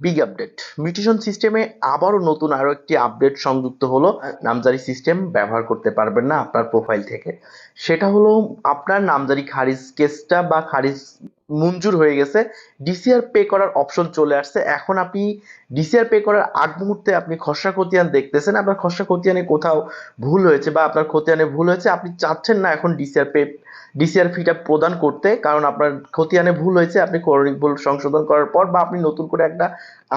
Big update mutation সিস্টেমে আবারও নতুন আরও একটি আপডেট সংযুক্ত হলো। নামজারি সিস্টেম ব্যবহার করতে পারবেন না আপনার প্রোফাইল থেকে। সেটা হলো আপনার নামজারি খারিজ কেসটা বা খারিজ মঞ্জুর হয়ে গেছে। ডিসিআর পে করার অপশন চলে আসছে। এখন আপনি ডিসিআর পে করার আগ মুহূর্তে আপনি খসড়া খতিয়ান দেখতেছেন। আপনার খসড়া খতিয়ানে কোথাও ভুল হয়েছে বা আপনার খতিয়ানে ভুল হয়েছে, আপনি চাচ্ছেন না এখন ডিসিআর পে ডিসিআর ফিটা প্রদান করতে। কারণ আপনার খতিয়ানে ভুল হয়েছে, আপনি করণিক ভুল সংশোধন করার পর বা আপনি নতুন করে একটা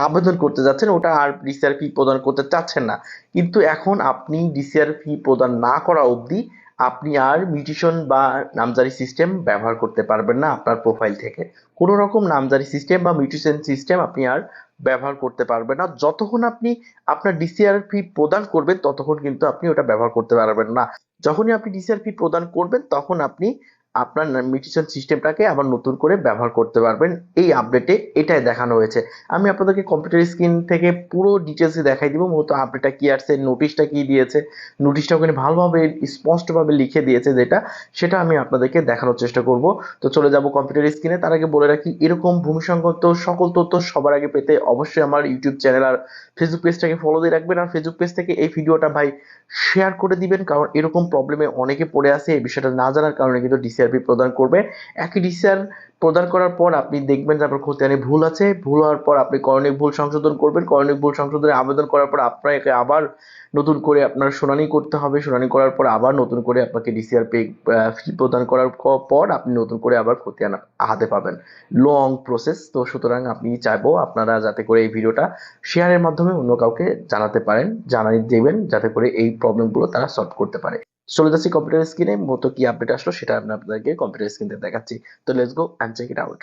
আবেদন করতে যাচ্ছেন, ওটা আর ডিসিআর ফি প্রদান করতে চাচ্ছেন না। কিন্তু এখন আপনি ডিসিআর ফি প্রদান না করা অবধি আপনি আর মিউটেশন বা নামজারি সিস্টেম ব্যবহার করতে পারবেন না আপনার প্রোফাইল থেকে। কোনো রকম নামজারি সিস্টেম বা মিউটেশন সিস্টেম আপনি আর ব্যবহার করতে পারবেন না। যতক্ষণ আপনি আপনার ডিসিআর ফি প্রদান করবেন, ততক্ষণ কিন্তু আপনি ওটা ব্যবহার করতে পারবেন না। যখনই আপনি ডিসিআর ফি প্রদান করবেন, তখন আপনি আপনার মিউটেশন সিস্টেমটাকে আবার নতুন করে ব্যবহার করতে পারবেন। এই আপডেটে এটাই দেখানো হয়েছে। আমি আপনাদেরকে কম্পিউটার স্ক্রিন থেকে পুরো ডিটেলসে দেখাই দিব। মূলত আপডেটটা কি আসছে নোটিশটা কি দিয়েছে নোটিশটা ওখানে ভালোভাবে, স্পষ্টভাবে লিখে দিয়েছে যেটা, সেটা আমি আপনাদেরকে দেখানোর চেষ্টা করব। তো চলে যাব কম্পিউটার স্ক্রিনে তার আগে বলে রাখি, এরকম ভূমিসংগত সকল তথ্য সবার আগে পেতে অবশ্যই আমার ইউটিউব চ্যানেল আর ফেসবুক পেজটাকে ফলো দিয়ে রাখবেন। আর ফেসবুক পেজ থেকে এই ভিডিওটা ভাই শেয়ার করে দিবেন, কারণ এরকম প্রবলেমে অনেকে পড়ে আছে। এই বিষয়টা না জানার কারণে কিন্তু ডিসিআরপি প্রদান করবে। একই ডিসিআর প্রদান করার পর আপনি দেখবেন যে আপনার খতিয়ানে ভুল আছে। ভুল হওয়ার পর আপনি করণিক ভুল সংশোধন করবেন। করণিক ভুল সংশোধনে আবেদন করার পর আপনাকে আবার নতুন করে আপনার শুনানি করতে হবে। শুনানি করার পর আবার নতুন করে আপনাকে ডিসিআর পে ফি প্রদান করার পর আপনি নতুন করে আবার খতিয়ান হাতে পাবেন। লং প্রসেস তো সুতরাং আপনি চাইব আপনারা যাতে করে এই ভিডিওটা শেয়ারের মাধ্যমে অন্য কাউকে জানাতে পারেন, জানাই দেবেন, যাতে করে এই প্রবলেমগুলো তারা সলভ করতে পারে। চলে যাচ্ছি কম্পিউটার স্ক্রিনে মতো কি আপডেট আসলো সেটা আমি আপনাদেরকে কম্পিউটার স্ক্রিনে দেখাচ্ছি। তো let's go and check it out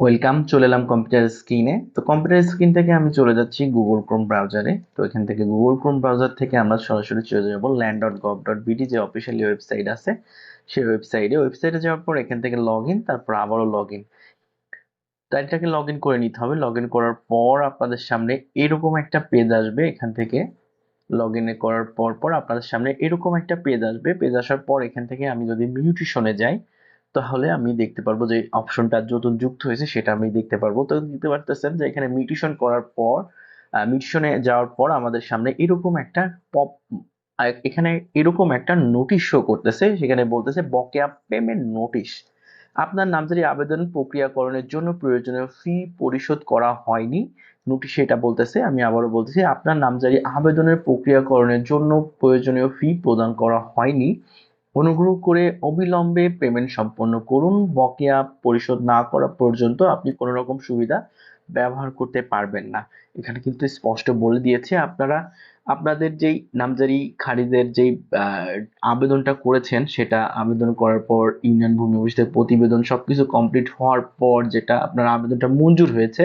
welcome চলে এলাম কম্পিউটার স্ক্রিনে তো কম্পিউটার স্ক্রিন থেকে আমি চলে যাচ্ছি গুগল ক্রোম ব্রাউজারে তো এখান থেকে গুগল ক্রোম ব্রাউজার থেকে আমরা সরাসরি চলে যাব land dot gov dot BD যে অফিসিয়ালি ওয়েবসাইট আছে। সেই ওয়েবসাইটে ওয়েবসাইটে যাওয়ার পর এখান থেকে লগ ইন তারপর আবারও লগ ইন এটাকে লগ ইন করে নিতে হবে। লগ ইন করার পর আপনাদের সামনে এরকম একটা পেজ আসবে এখান থেকে। লগ ইন করার পর পর আপনাদের সামনে এরকম একটা পেজ আসবে। পেজ আসার পর এখান থেকে আমি যদি মিউটিশনে যাই, তাহলে আমি দেখতে পারব যে অপশনটা যত যুক্ত হয়েছে সেটা আমি দেখতে পারব। তো দেখতে পারতেছেন যে এখানে মিউটিশন করার পর মিউটিশনে যাওয়ার পর আমাদের সামনে এরকম একটা পপ এখানে এরকম একটা নোটিশ শো করতেছে, সেখানে বলতেছে বকেয়া পেমেন্ট নোটিশ আপনার নামজারি আবেদন প্রক্রিয়াকরণের জন্য প্রয়োজনীয় ফি পরিশোধ করা হয়নি। নোটিশে এটা বলতেছে, আমি আবারও বলতেছি, আপনার নামজারি আবেদনের প্রক্রিয়াকরণের জন্য প্রয়োজনীয় ফি প্রদান করা হয়নি। অনুগ্রহ করে অবিলম্বে পেমেন্ট সম্পন্ন করুন। বকেয়া পরিশোধ না করা পর্যন্ত আপনি কোনো রকম সুবিধা ব্যবহার করতে পারবেন না। এখানে কিন্তু স্পষ্ট বলে দিয়েছে আপনারা আপনাদের যেই নামজারি খারিজের যেই আবেদনটা করেছেন, সেটা আবেদন করার পর ইউনিয়ন ভূমি অফিসের প্রতিবেদন সবকিছু কমপ্লিট হওয়ার পর যেটা আপনার আবেদনটা মঞ্জুর হয়েছে,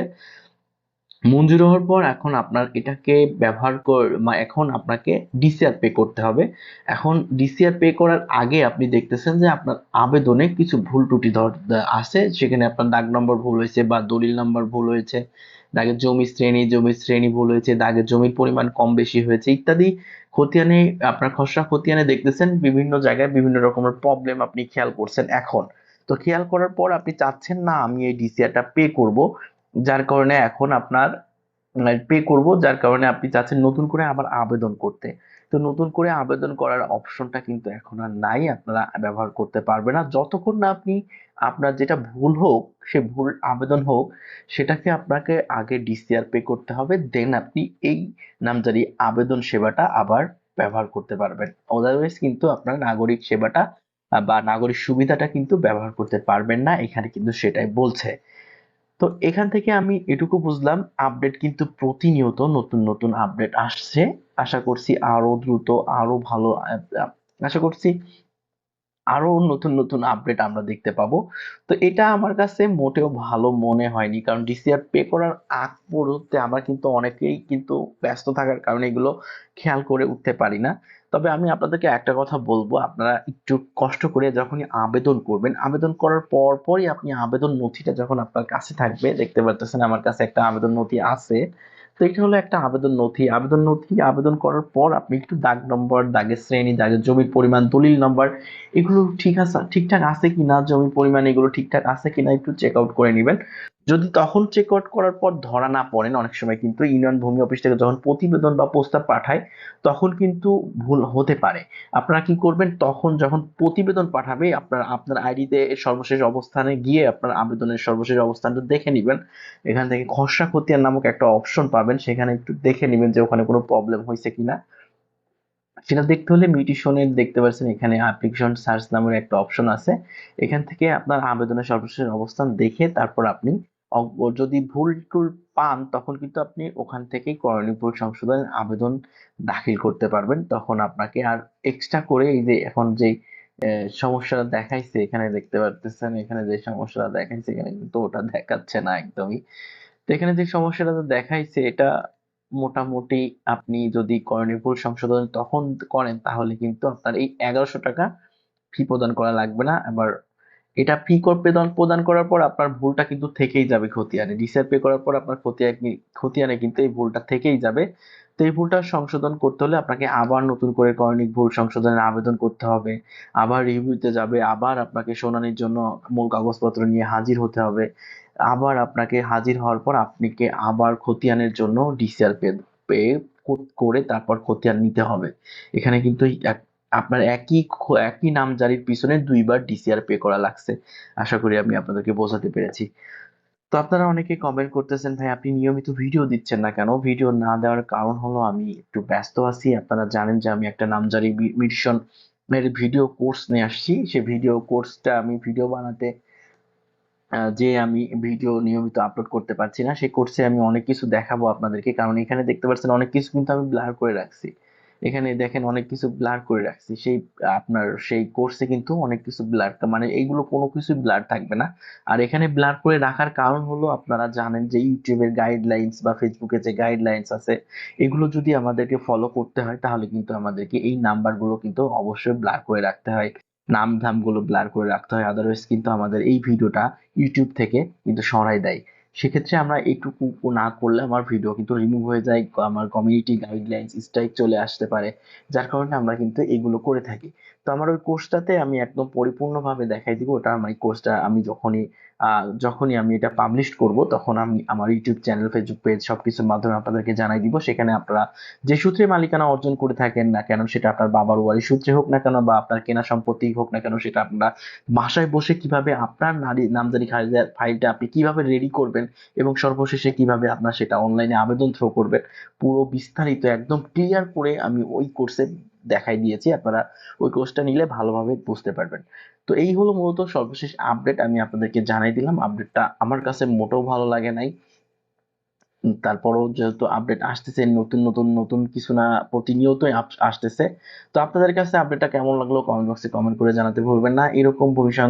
মঞ্জুর হওয়ার পর এখন আপনার এটাকে ব্যবহার কর এখন আপনাকে ডিসিআর পে করতে হবে। এখন ডিসিআর পে করার আগে আপনি দেখতেছেন যে আপনার আবেদনে কিছু ভুল ত্রুটি ধর আছে, সেখানে আপনার দাগ নম্বর ভুল হয়েছে বা দলিল নম্বর ভুল হয়েছে। দাগের জমি শ্রেণি, জমির শ্রেণি ভুল হয়েছে, দাগের জমির পরিমাণ কম বেশি হয়েছে, ইত্যাদি খতিয়ানে, আপনার খসড়া খতিয়ানে দেখতেছেন বিভিন্ন জায়গায় বিভিন্ন রকমের প্রবলেম আপনি খেয়াল করছেন এখন। তো খেয়াল করার পর আপনি চাচ্ছেন, না, আমি এই ডিসিআরটা পে করব। যার কারণে এখন আপনার পে করব, যার কারণে আপনি চাচ্ছেন নতুন করে আবার আবেদন করতে। তো নতুন করে আবেদন করার অপশনটা কিন্তু এখন আর নাই, আপনারা ব্যবহার করতে পারবে না। যতক্ষণ না আপনি আপনার যেটা ভুল হোক, সে ভুল আবেদন হোক, সেটাকে আপনাকে আগে ডিসিআর পে করতে হবে দেন আপনি এই নামজারি আবেদন সেবাটা আবার ব্যবহার করতে পারবেন। আদারওয়াইজ কিন্তু আপনার নাগরিক সেবাটা বা নাগরিক সুবিধাটা কিন্তু ব্যবহার করতে পারবেন না, এখানে কিন্তু সেটাই বলছে। তো এখান থেকে আমি এটুকু বুঝলাম আপডেট কিন্তু প্রতিনিয়ত নতুন নতুন আপডেট আসছে। আশা করছি আরও দ্রুত, আরও ভালো আশা করছি আরও নতুন নতুন আপডেট আমরা দেখতে পাবো। তো এটা আমার কাছে মোটেও ভালো মনে হয়নি, কারণ ডিসিআর পে করার আগ মুহূর্তে আমরা কিন্তু অনেকেই কিন্তু ব্যস্ত থাকার কারণে এগুলো খেয়াল করে উঠতে পারি না। তবে আমি আপনাদেরকে একটা কথা বলব, আপনারা একটু কষ্ট করে যখনই আবেদন করবেন, আবেদন করার পর পরই আপনি আবেদন নথিটা যখন আপনার কাছে থাকবে, দেখতে পারতেছেন আমার কাছে একটা আবেদন নথি আছে। তো এটা হলো একটা আবেদন নথি। আবেদন নথি আবেদন করার পর আপনি একটু দাগ নম্বর, দাগের শ্রেণি, দাগের জমির পরিমাণ, দলিল নম্বর, এগুলো ঠিক আছে, ঠিকঠাক আছে কিনা, জমির পরিমাণ এগুলো ঠিকঠাক আছে কিনা একটু চেক আউট করে নেবেন। যদি তখন চেক আউট করার পর ধরা না পড়েন, অনেক সময় কিন্তু ইউনিয়ন ভূমি অফিস থেকে যখন প্রতিবেদন বা প্রস্তাব পাঠায়, তখন কিন্তু ভুল হতে পারে। আপনারা কি করবেন? তখন যখন প্রতিবেদন পাঠাবে, আপনার আপনার আইডিতে সর্বশেষ অবস্থানে গিয়ে আপনার আবেদনের সর্বশেষ অবস্থানটা দেখে নেবেন। এখান থেকে খসড়া খতিয়ান নামক একটা অপশন পাবেন, সেখানে একটু দেখে নেবেন যে ওখানে কোনো প্রবলেম হয়েছে কিনা। সেটা দেখতে হলে মিউটিশনের দেখতে পাচ্ছেন এখানে অ্যাপ্লিকেশন সার্চ নামের একটা অপশন আছে। এখান থেকে আপনার আবেদনের সর্বশেষ অবস্থান দেখে তারপর আপনি যদি ভুল টুল পান, তখন কিন্তু আপনি ওখান থেকেই করণীয় ভুল সংশোধনের আবেদন দাখিল করতে পারবেন। তখন আপনাকে আর এক্সট্রা করে এই যে এখন যে সমস্যাটা দেখাইছে, এখানে দেখতে পারতেছেন, এখানে যে সমস্যাটা দেখাইছে, এখানে কিন্তু ওটা দেখাচ্ছে না একদমই। তো এখানে যে সমস্যাটা দেখাইছে, এটা মোটামুটি আপনি যদি করণীয় ভুল সংশোধন তখন করেন, তাহলে কিন্তু আপনার এই এগারোশো টাকা ফি প্রদান করা লাগবে না। আবার এটা ফি প্রদান প্রদান করার পর আপনার ভুলটা কিন্তু থেকেই যাবে খতিয়ানে। ডিসিআর পে করার পর আপনার খতিয়ানে খতিয়ানে কিন্তু এই ভুলটা থেকেই যাবে। তো এই ভুলটা সংশোধন করতে হলে আপনাকে আবার নতুন করে করণিক ভুল সংশোধনের আবেদন করতে হবে। আবার রিভিউতে যাবে, আবার আপনাকে শুনানির জন্য মূল কাগজপত্র নিয়ে হাজির হতে হবে। আবার আপনাকে হাজির হওয়ার পর আপনাকে আবার খতিয়ানের জন্য ডিসিআর পে পে করে তারপর খতিয়ান নিতে হবে। এখানে কিন্তু এক- আপনার একই একই নামজারির পিছনে দুইবার ডিসিআর পে করা লাগছে। আশা করি আমি আপনাদেরকে বোঝাতে পেরেছি। তো আপনারা অনেকে কমেন্ট করতেছেন, ভাই, আপনি নিয়মিত ভিডিও দিচ্ছেন না কেন? ভিডিও না দেওয়ার কারণ হলো আমি একটু ব্যস্ত আছি। আপনারা জানেন যে আমি একটা নামজারি মিশন এর ভিডিও কোর্স নিয়ে আসছি। সেই ভিডিও কোর্সটা আমি ভিডিও বানাতে যে আমি ভিডিও নিয়মিত আপলোড করতে পারছি না, সেই কোর্সে আমি অনেক কিছু দেখাবো আপনাদেরকে। কারণ এখানে দেখতে পাচ্ছেন অনেক কিছু কিন্তু আমি ব্লার করে রাখছি। এখানে দেখেন অনেক কিছু ব্লার করে রাখছি। সেই, আপনার সেই কোর্সে কিন্তু অনেক কিছু ব্লার মানে এইগুলো কোনো কিছু ব্লার থাকবে না। আর এখানে ব্লার করে রাখার কারণ হলো আপনারা জানেন যে ইউটিউবের গাইডলাইন্স বা ফেসবুকে যে গাইডলাইন্স আছে, এগুলো যদি আমাদেরকে ফলো করতে হয়, তাহলে কিন্তু আমাদেরকে এই নাম্বারগুলো কিন্তু অবশ্যই ব্লার করে রাখতে হয়। নাম ধামগুলো ব্লার করে রাখতে হয়। আদারওয়াইজ কিন্তু আমাদের এই ভিডিওটা ইউটিউব থেকে কিন্তু সরাই দেয়। সেক্ষেত্রে আমরা এইটুকু না করলে আমার ভিডিও কিন্তু রিমুভ হয়ে যায়, আমার কমিউনিটি গাইডলাইন্স স্ট্রাইক চলে আসতে পারে, যার কারণে আমরা কিন্তু এগুলো করে থাকি। তো আমার ওই কোর্সটাতে আমি একদম পরিপূর্ণভাবে দেখাই দিব, ওটা আমার কোর্সটা আমি যখনই যখনই আমি এটা পাবলিশ করব, তখন আমি আমার ইউটিউব চ্যানেল ফেসবুক পেজ সবকিছুর মাধ্যমে আপনাদেরকে জানাই দিব। সেখানে আপনারা যে সূত্রে মালিকানা অর্জন করে থাকেন না কেন, সেটা আপনার বাবার বাড়ির সূত্রে হোক না কেন বা আপনার কেনা সম্পত্তি হোক না কেন, সেটা আপনারা বাসায় বসে কীভাবে আপনার নারী, নামজারি ফাইলটা আপনি কীভাবে রেডি করবেন এবং সর্বশেষে কীভাবে আপনার সেটা অনলাইনে আবেদন থ্রো করবেন, পুরো বিস্তারিত একদম ক্লিয়ার করে আমি ওই কোর্সে দেখাই দিয়েছি, আপনারা ওই কোর্সটা নিলে ভালোভাবে বুঝতে পারবেন। তো এই হলো মূলত সর্বশেষ আপডেট আমি আপনাদেরকে জানাই দিলাম। আপডেটটা আমার কাছে মোটেও ভালো লাগে নাই। তারপরেও যেহেতু আপডেট আসতেছে, নতুন নতুন নতুন কিছু না, প্রতিনিয়তই আপ- আসতেছে। তো আপনাদের কাছে আপডেটটা কেমন লাগল কমেন্ট বক্সে কমেন্ট করে জানাতে ভুলবেন না। এরকম ভবিষ্যৎ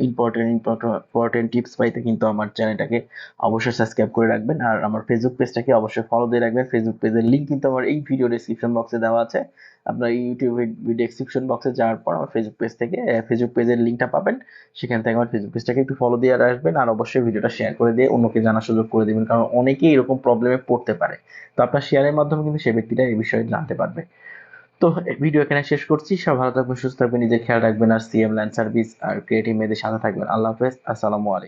ইম্পর্টেন্ট ইম্পর্টেন্ট টিপস পাইতে কিন্তু আমার চ্যানেলটাকে অবশ্যই সাবস্ক্রাইব করে রাখবেন। আর আমার ফেসবুক পেজটাকে অবশ্যই ফলো দিয়ে রাখবেন। ফেসবুক পেজের লিঙ্ক কিন্তু আমার এই ভিডিও ডেসক্রিপশন বক্সে দেওয়া আছে। আপনার ইউটিউবে ডেসক্রিপশন বক্সে যাওয়ার পর আমার ফেসবুক পেজ থেকে ফেসবুক পেজের লিঙ্কটা পাবেন। সেখান থেকে আমার ফেসবুক পেজটাকে একটু ফলো দিয়ে রাখবেন আর অবশ্যই ভিডিওটা শেয়ার করে দিয়ে অন্যকে জানার সুযোগ করে দিবেন, কারণ অনেকেই এরকম প্রবলেমে পড়তে পারে। তো আপনার শেয়ারের মাধ্যমে কিন্তু সে ব্যক্তিটা এই বিষয়ে জানতে পারবে। তো ভিডিও এখানে শেষ করছি। সব ভালো থাকবেন, সুস্থ থাকবেন, নিজের খেয়াল রাখবেন। আর সিএম ল্যান্ড সার্ভিস আর ক্রিয়েটিভ মেয়েদের সাথে থাকবেন। আল্লাহ হাফেজ। আসসালামু আলাইকুম।